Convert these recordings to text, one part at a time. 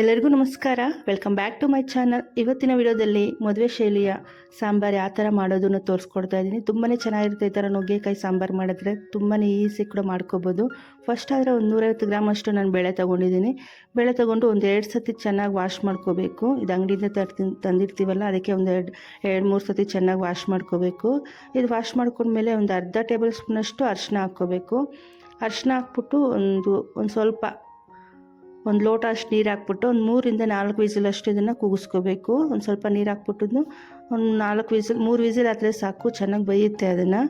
ಎಲ್ಲರಿಗೂ ನಮಸ್ಕಾರ. Welcome back to my channel ಇವತ್ತಿನ ವಿಡಿಯೋದಲ್ಲಿ ಮದುವೆ ಶೈಲಿಯ ಸಾಂಬಾರು ಯಾವ ಥರ ಮಾಡೋದನ್ನು ತೋರಿಸ್ಕೊಡ್ತಾ ಇದ್ದೀನಿ. ತುಂಬಾ ಚೆನ್ನಾಗಿರುತ್ತೆ ಈ ಥರ ನುಗ್ಗೆಕಾಯಿ ಸಾಂಬಾರು ಮಾಡಿದ್ರೆ ತುಂಬಾ ಈಸಿ ಕೂಡ ಮಾಡ್ಕೋಬೋದು. ಫಸ್ಟ್ ಆದರೆ ಒಂದು ನೂರೈವತ್ತು ಗ್ರಾಮ್ ಅಷ್ಟು ನಾನು ಬೇಳೆ ತೊಗೊಂಡಿದ್ದೀನಿ. ಬೇಳೆ ತೊಗೊಂಡು ಒಂದು ಎರಡು ಸತಿ ಚೆನ್ನಾಗಿ ವಾಶ್ ಮಾಡ್ಕೋಬೇಕು. ಇದು ಅಂಗಡಿಯಿಂದ ತರ್ತಿ ತಂದಿರ್ತೀವಲ್ಲ, ಅದಕ್ಕೆ ಒಂದು ಎರಡು ಎರಡು, ಮೂರು ಸತಿ ಚೆನ್ನಾಗಿ ವಾಶ್ ಮಾಡ್ಕೋಬೇಕು. ಇದು ವಾಶ್ ಮಾಡ್ಕೊಂಡ್ಮೇಲೆ ಒಂದು ಅರ್ಧ ಟೇಬಲ್ ಸ್ಪೂನಷ್ಟು ಅರಿಶಿನ ಹಾಕ್ಕೋಬೇಕು. ಅರಿಶಿನ ಹಾಕ್ಬಿಟ್ಟು ಒಂದು ಒಂದು ಸ್ವಲ್ಪ ಒಂದು ಲೋಟ ಅಷ್ಟು ನೀರು ಹಾಕ್ಬಿಟ್ಟು ಒಂದು ಮೂರಿಂದ ನಾಲ್ಕು ವಿಸಿಲ್ ಅಷ್ಟು ಇದನ್ನು ಕೂಗಿಸ್ಕೋಬೇಕು. ಒಂದು ಸ್ವಲ್ಪ ನೀರು ಹಾಕ್ಬಿಟ್ಟು ಒಂದು ನಾಲ್ಕು ವಿಸಿಲ್, ಮೂರು ವಿಸಿಲ್ ಆದರೆ ಸಾಕು, ಚೆನ್ನಾಗಿ ಬೇಯುತ್ತೆ ಅದನ್ನು.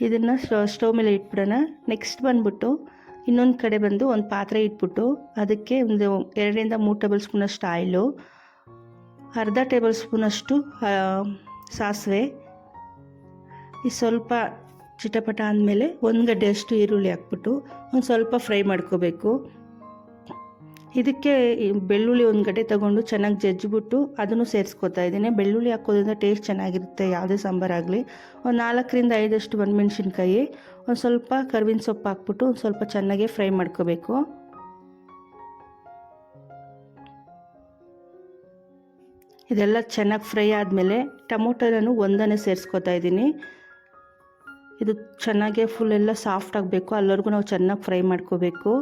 ಇದನ್ನು ಸ್ಟವ್ ಮೇಲೆ ಇಟ್ಬಿಡೋಣ. ನೆಕ್ಸ್ಟ್ ಬಂದುಬಿಟ್ಟು ಇನ್ನೊಂದು ಕಡೆ ಬಂದು ಒಂದು ಪಾತ್ರೆ ಇಟ್ಬಿಟ್ಟು ಅದಕ್ಕೆ ಒಂದು ಎರಡರಿಂದ ಮೂರು ಟೇಬಲ್ ಸ್ಪೂನಷ್ಟು ಆಯಿಲು, ಅರ್ಧ ಟೇಬಲ್ ಸ್ಪೂನಷ್ಟು ಸಾಸಿವೆ. ಈ ಸ್ವಲ್ಪ ಚಿಟಪಟ ಅಂದಮೇಲೆ ಒಂದು ಗಡ್ಡೆಯಷ್ಟು ಈರುಳ್ಳಿ ಹಾಕ್ಬಿಟ್ಟು ಒಂದು ಸ್ವಲ್ಪ ಫ್ರೈ ಮಾಡ್ಕೋಬೇಕು. ಇದಕ್ಕೆ ಬೆಳ್ಳುಳ್ಳಿ ಒಂದು ಗಡ್ಡೆ ತಗೊಂಡು ಚೆನ್ನಾಗಿ ಜಜ್ಜಿಬಿಟ್ಟು ಅದನ್ನು ಸೇರಿಸ್ಕೊತಾ ಇದ್ದೀನಿ. ಬೆಳ್ಳುಳ್ಳಿ ಹಾಕೋದ್ರಿಂದ ಟೇಸ್ಟ್ ಚೆನ್ನಾಗಿರುತ್ತೆ, ಯಾವುದೇ ಸಾಂಬಾರಾಗಲಿ ಒಂದು ನಾಲ್ಕರಿಂದ ಐದಷ್ಟು ಒಣಮೆಣ್ಸಿನ್ಕಾಯಿ, ಒಂದು ಸ್ವಲ್ಪ ಕರ್ಬೇವಿನ ಸೊಪ್ಪು ಹಾಕ್ಬಿಟ್ಟು ಒಂದು ಸ್ವಲ್ಪ ಚೆನ್ನಾಗಿ ಫ್ರೈ ಮಾಡ್ಕೋಬೇಕು. ಇದೆಲ್ಲ ಚೆನ್ನಾಗಿ ಫ್ರೈ ಆದಮೇಲೆ ಟೊಮೊಟೊನೂ ಒಂದನೇ ಸೇರಿಸ್ಕೊತಾ ಇದ್ದೀನಿ. ಇದು ಚೆನ್ನಾಗೆ ಫುಲ್ ಎಲ್ಲ ಸಾಫ್ಟ್ ಆಗಬೇಕು. ಅಲ್ಲವರೆಗೂ ನಾವು ಚೆನ್ನಾಗಿ ಫ್ರೈ ಮಾಡ್ಕೋಬೇಕು.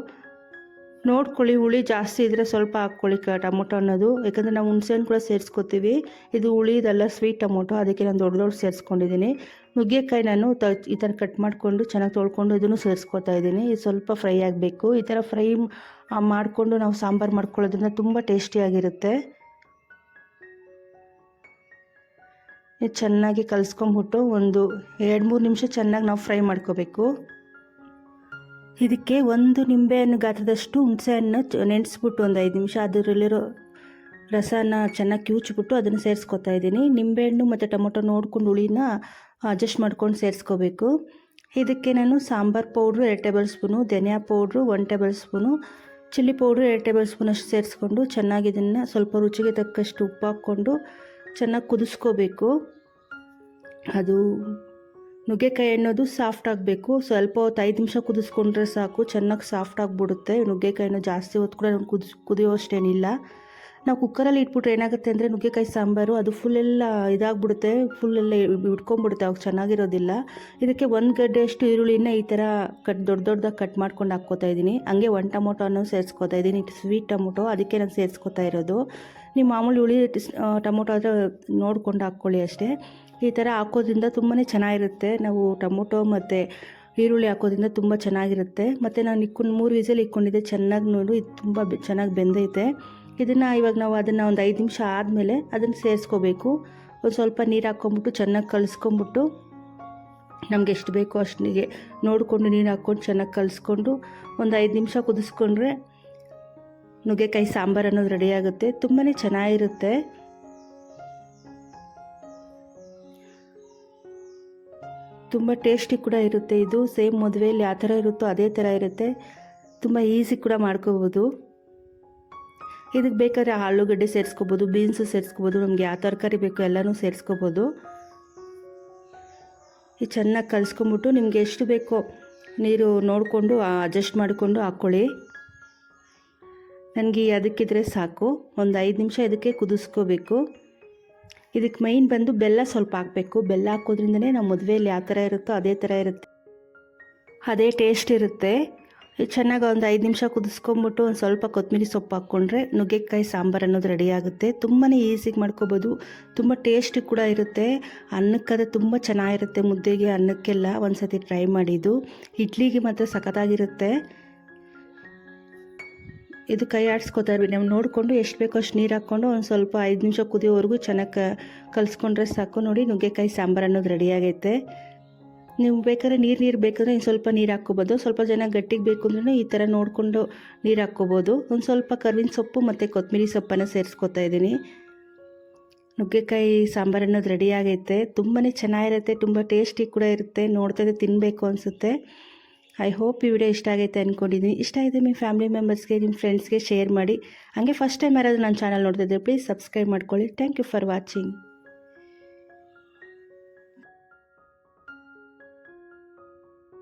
ನೋಡ್ಕೊಳ್ಳಿ, ಹುಳಿ ಜಾಸ್ತಿ ಇದ್ದರೆ ಸ್ವಲ್ಪ ಹಾಕ್ಕೊಳ್ಳಿ ಕ ಟೊಮೊಟೊ ಅನ್ನೋದು. ಯಾಕಂದರೆ ನಾವು ಹುಣಸೆಹಣ್ಣು ಕೂಡ ಸೇರಿಸ್ಕೊತೀವಿ. ಇದು ಹುಳಿ ಇದೆಲ್ಲ ಸ್ವೀಟ್ ಟೊಮೊಟೊ. ಅದಕ್ಕೆ ನಾನು ದೊಡ್ಡ ದೊಡ್ಡ ಸೇರಿಸ್ಕೊಂಡಿದ್ದೀನಿ ನುಗ್ಗೆಕಾಯಿ ನಾನು ತ ಈ ಥರ ಕಟ್ ಮಾಡಿಕೊಂಡು ಚೆನ್ನಾಗಿ ತೊಳ್ಕೊಂಡು ಇದನ್ನು ಸೇರಿಸ್ಕೊತಾ ಇದ್ದೀನಿ ಇದು ಸ್ವಲ್ಪ ಫ್ರೈ ಆಗಬೇಕು. ಈ ಥರ ಫ್ರೈ ಮಾಡಿಕೊಂಡು ನಾವು ಸಾಂಬಾರು ಮಾಡ್ಕೊಳ್ಳೋದ್ರಿಂದ ತುಂಬ ಟೇಸ್ಟಿಯಾಗಿರುತ್ತೆ ಚೆನ್ನಾಗಿ ಕಲಿಸ್ಕೊಂಬಿಟ್ಟು ಒಂದು ಎರಡು ಮೂರು ನಿಮಿಷ ಚೆನ್ನಾಗಿ ನಾವು ಫ್ರೈ ಮಾಡ್ಕೋಬೇಕು. ಇದಕ್ಕೆ ಒಂದು ನಿಂಬೆಹಣ್ಣು ಗಾತ್ರದಷ್ಟು ಹುಣಸೆಹಣ್ಣು ನೆನೆಸ್ಬಿಟ್ಟು ಒಂದು ಐದು ನಿಮಿಷ ಅದರಲ್ಲಿರೋ ರಸನ ಚೆನ್ನಾಗಿ ಕಿವುಚ್ಬಿಟ್ಟು ಅದನ್ನು ಸೇರಿಸ್ಕೊತಾ ಇದ್ದೀನಿ. ನಿಂಬೆಹಣ್ಣು ಮತ್ತು ಟೊಮೊಟೊ ನೋಡ್ಕೊಂಡು ಹುಳಿನ ಅಡ್ಜಸ್ಟ್ ಮಾಡ್ಕೊಂಡು ಸೇರಿಸ್ಕೋಬೇಕು. ಇದಕ್ಕೆ ನಾನು ಸಾಂಬಾರು ಪೌಡ್ರು ಎರಡು ಟೇಬಲ್ ಸ್ಪೂನು, ಧನಿಯಾ powder one tablespoon, chilli powder ಎರಡು ಟೇಬಲ್ ಸ್ಪೂನ್ ಅಷ್ಟು ಸೇರಿಸ್ಕೊಂಡು ಚೆನ್ನಾಗಿ ಇದನ್ನು ಸ್ವಲ್ಪ ರುಚಿಗೆ ತಕ್ಕಷ್ಟು ಉಪ್ಪು ಹಾಕ್ಕೊಂಡು ಚೆನ್ನಾಗಿ ಕುದಿಸ್ಕೋಬೇಕು. ಅದು ನುಗ್ಗೆಕಾಯಿ ಅನ್ನೋದು ಸಾಫ್ಟ್ ಆಗಬೇಕು. ಸ್ವಲ್ಪ ಹೊತ್ತು ಐದು ನಿಮಿಷ ಕುದಿಸ್ಕೊಂಡ್ರೆ ಸಾಕು. ಚೆನ್ನಾಗಿ ಸಾಫ್ಟ್ ಆಗಿಬಿಡುತ್ತೆ. ನುಗ್ಗೆಕಾಯಿನ ಜಾಸ್ತಿ ಹೊತ್ತು ಕೂಡ ಕುದಿಸ್ ಕುದಿಯೋಷ್ಟೇನಿಲ್ಲ ನಾವು ಕುಕ್ಕರಲ್ಲಿ ಇಟ್ಬಿಟ್ರೆ ಏನಾಗುತ್ತೆ ಅಂದರೆ ನುಗ್ಗೆಕಾಯಿ ಸಾಂಬಾರು ಅದು ಫುಲ್ಲೆಲ್ಲ ಇದಾಗ್ಬಿಡುತ್ತೆ. ಫುಲ್ಲೆಲ್ಲ ಇಟ್ಕೊಂಡ್ಬಿಡುತ್ತೆ. ಅವಾಗ ಚೆನ್ನಾಗಿರೋದಿಲ್ಲ. ಇದಕ್ಕೆ ಒಂದು ಗಡ್ಡೆಯಷ್ಟು ಈರುಳ್ಳಿನ ಈ ಥರ ಕಟ್, ದೊಡ್ಡ ದೊಡ್ಡದಾಗಿ ಕಟ್ ಮಾಡ್ಕೊಂಡು ಹಾಕ್ಕೋತಾ ಇದ್ದೀನಿ. ಹಂಗೆ ಒನ್ ಟೊಮೊಟೊನೂ ಸೇರಿಸ್ಕೊತಾ ಇದ್ದೀನಿ. Sweet tomato. ಅದಕ್ಕೆ ನಾನು ಸೇರಿಸ್ಕೊತಾ ಇರೋದು. ನೀವು ಮಾಮೂಲಿ ಹುಳಿ ಟೊಮೊಟೊ ಆದರೆ ನೋಡ್ಕೊಂಡು ಹಾಕ್ಕೊಳ್ಳಿ ಅಷ್ಟೇ. ಈ ಥರ ಹಾಕೋದ್ರಿಂದ ತುಂಬಾ ಚೆನ್ನಾಗಿರುತ್ತೆ. ನಾವು ಟೊಮೊಟೊ ಮತ್ತು ಈರುಳ್ಳಿ ಹಾಕೋದ್ರಿಂದ ತುಂಬ ಚೆನ್ನಾಗಿರುತ್ತೆ. ಮತ್ತು ನಾನು ಇಕ್ಕೊಂಡು ಮೂರು ವಿಸಲ್ ಇಕ್ಕೊಂಡಿದ್ದೆ. ಚೆನ್ನಾಗಿ ನೋಡು, ಇದು ತುಂಬ ಚೆನ್ನಾಗಿ ಬೆಂದೈತೆ. ಇದನ್ನು ಇವಾಗ ನಾವು ಅದನ್ನು ಒಂದು ಐದು ನಿಮಿಷ ಆದಮೇಲೆ ಅದನ್ನು ಸೇರಿಸ್ಕೋಬೇಕು. ಒಂದು ಸ್ವಲ್ಪ ನೀರು ಹಾಕ್ಕೊಂಬಿಟ್ಟು ಚೆನ್ನಾಗಿ ಕಲಿಸ್ಕೊಂಬಿಟ್ಟು ನಮ್ಗೆ ಎಷ್ಟು ಬೇಕೋ ಅಷ್ಟಿಗೆ ನೋಡಿಕೊಂಡು ನೀರು ಹಾಕ್ಕೊಂಡು ಚೆನ್ನಾಗಿ ಕಲಿಸ್ಕೊಂಡು ಒಂದು ಐದು ನಿಮಿಷ ಕುದಿಸ್ಕೊಂಡ್ರೆ ನುಗ್ಗೆಕಾಯಿ ಸಾಂಬಾರು ಅನ್ನೋದು ರೆಡಿಯಾಗುತ್ತೆ ತುಂಬಾ ಚೆನ್ನಾಗಿರುತ್ತೆ. ತುಂಬ ಟೇಸ್ಟಿ ಕೂಡ ಇರುತ್ತೆ ಇದು. ಸೇಮ್ ಮದುವೆಯಲ್ಲಿ ಯಾವ ಥರ ಇರುತ್ತೋ ಅದೇ ಥರ ಇರುತ್ತೆ. ತುಂಬ ಈಸಿ ಕೂಡ ಮಾಡ್ಕೋಬೋದು. ಇದಕ್ಕೆ ಬೇಕಾದ್ರೆ ಆಲೂಗಡ್ಡೆ ಸೇರಿಸ್ಕೋಬೋದು, ಬೀನ್ಸು ಸೇರಿಸ್ಕೋಬೋದು, ನಮ್ಗೆ ಯಾವ ತರಕಾರಿ ಬೇಕು ಎಲ್ಲನೂ ಸೇರಿಸ್ಕೋಬೋದು. ಈ ಚೆನ್ನಾಗಿ ಕಲಿಸ್ಕೊಂಬಿಟ್ಟು ನಿಮಗೆ ಎಷ್ಟು ಬೇಕೋ ನೀರು ನೋಡಿಕೊಂಡು ಅಡ್ಜಸ್ಟ್ ಮಾಡಿಕೊಂಡು ಹಾಕ್ಕೊಳ್ಳಿ. ನನಗೆ ಅದಕ್ಕಿದ್ರೆ ಸಾಕು. ಒಂದು ಐದು ನಿಮಿಷ ಇದಕ್ಕೆ ಕುದಿಸ್ಕೋಬೇಕು. ಇದಕ್ಕೆ ಮೈನ್ ಬಂದು ಬೆಲ್ಲ ಸ್ವಲ್ಪ ಹಾಕಬೇಕು. ಬೆಲ್ಲ ಹಾಕೋದ್ರಿಂದನೇ ನಾವು ಮದುವೆಯಲ್ಲಿ ಯಾವ ಥರ ಇರುತ್ತೋ ಅದೇ ಥರ ಇರುತ್ತೆ. ಅದೇ ಟೇಸ್ಟ್ ಇರುತ್ತೆ. ಚೆನ್ನಾಗಿ ಒಂದು ಐದು ನಿಮಿಷ ಕುದಿಸ್ಕೊಂಬಿಟ್ಟು ಒಂದು ಸ್ವಲ್ಪ ಕೊತ್ತಂಬರಿ ಸೊಪ್ಪು ಹಾಕ್ಕೊಂಡ್ರೆ ನುಗ್ಗೆಕಾಯಿ, ಸಾಂಬಾರು ಅನ್ನೋದು ರೆಡಿ ಆಗುತ್ತೆ. ತುಂಬಾ ಈಸಿಗೆ ಮಾಡ್ಕೋಬೋದು. ತುಂಬ ಟೇಸ್ಟ್ ಕೂಡ ಇರುತ್ತೆ. ಅನ್ನಕ್ಕದು ತುಂಬ ಚೆನ್ನಾಗಿರುತ್ತೆ ಮುದ್ದೆಗೆ ಅನ್ನಕ್ಕೆಲ್ಲ ಒಂದು ಸತಿ ಟ್ರೈ ಮಾಡಿದ್ದು. ಇಡ್ಲಿಗೆ ಮಾತ್ರ ಸಖತ್ತಾಗಿರುತ್ತೆ. ಇದು ಕೈ ಆಡಿಸ್ಕೊತಾ ಇರ್ಬೇಕು. ನಾವು ನೋಡಿಕೊಂಡು ಎಷ್ಟು ಬೇಕೋ ಅಷ್ಟು ನೀರು ಹಾಕ್ಕೊಂಡು ಒಂದು ಸ್ವಲ್ಪ ಐದು ನಿಮಿಷ ಕುದಿಯೋವರೆಗೂ ಚೆನ್ನಾಗಿ ಕಲಿಸ್ಕೊಂಡ್ರೆ ಸಾಕು. ನೋಡಿ, ನುಗ್ಗೆಕಾಯಿ ಸಾಂಬಾರು ಅನ್ನೋದು ರೆಡಿ ಆಗೈತೆ. ನೀವು ಬೇಕಾದ್ರೆ ನೀರು ನೀರು ಬೇಕಂದ್ರೆ ಇನ್ನು ಸ್ವಲ್ಪ ನೀರು ಹಾಕ್ಕೋಬೋದು. ಸ್ವಲ್ಪ ಜನ ಗಟ್ಟಿಗೆ ಬೇಕು ಅಂದ್ರೂ ಈ ಥರ ನೋಡಿಕೊಂಡು ನೀರು ಹಾಕ್ಕೋಬೋದು. ಒಂದು ಸ್ವಲ್ಪ ಕರ್ವಿನ ಸೊಪ್ಪು ಮತ್ತು ಕೊತ್ತಂಬರಿ ಸೊಪ್ಪನ್ನು ಸೇರಿಸ್ಕೊತಾ ಇದ್ದೀನಿ. ನುಗ್ಗೆಕಾಯಿ ಸಾಂಬಾರು ಅನ್ನೋದು ರೆಡಿ ಆಗೈತೆ. ತುಂಬಾ ಚೆನ್ನಾಗಿರುತ್ತೆ, ತುಂಬ ಟೇಸ್ಟಿ ಕೂಡ ಇರುತ್ತೆ. ನೋಡ್ತಾ ತಿನ್ನಬೇಕು ಅನಿಸುತ್ತೆ. ಐ ಹೋಪ್ ಈ ವಿಡಿಯೋ ಇಷ್ಟ ಆಗೈತೆ ಅಂದ್ಕೊಂಡಿದ್ದೀನಿ ಇಷ್ಟ ಆಗಿದೆ ನಿಮ್ಮ ಫ್ಯಾಮಿಲಿ ಮೆಂಬರ್ಸ್ಗೆ ನಿಮ್ಮ ಫ್ರೆಂಡ್ಸ್ಗೆ ಶೇರ್ ಮಾಡಿ. ಹಾಗೆ ಫಸ್ಟ್ ಟೈಮ್ ಯಾರಾದರೂ ನನ್ನ ಚಾನಲ್ ನೋಡ್ತಿದ್ದೆ ಪ್ಲೀಸ್ ಸಬ್ಸ್ಕ್ರೈಬ್ ಮಾಡ್ಕೊಳ್ಳಿ. Thank you for watching